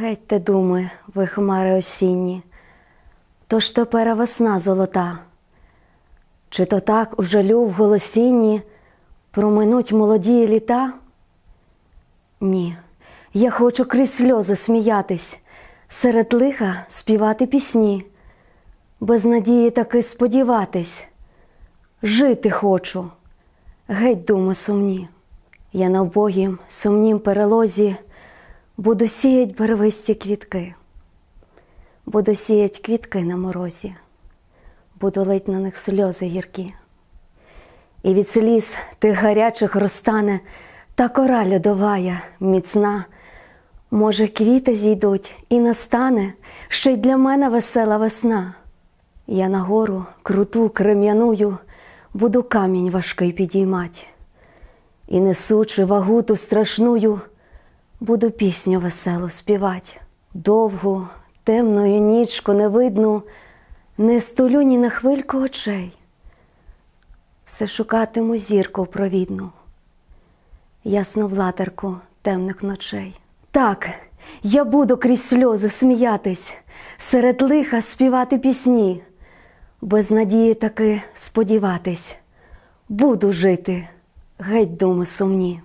Гетьте, думи, ви хмари осінні, то ж тепер весна золота. Чи то так у жалю в голосінні проминуть молоді літа? Ні, я хочу крізь сльози сміятись, серед лиха співати пісні, без надії таки сподіватись. Жити хочу, геть думи сумні. Я на вбогім сумнім перелозі буду сіять барвисті квітки, буду сіять квітки на морозі, буду лить на них сльози гіркі. І від сліз тих гарячих розтане та кора льодовая, міцна. Може, квіти зійдуть і настане ще й для мене весела весна. Я на гору круту крем'яную буду камінь важкий підіймать. І несучи вагу ту страшную, буду пісню веселу співать. Довгу, темною нічку невидну, не столю ні на хвильку очей. Все шукатиму зірку провідну, ясну владарку темних ночей. Так, я буду крізь сльози сміятись, серед лиха співати пісні, без надії таки сподіватись, буду жити, геть думи сумні.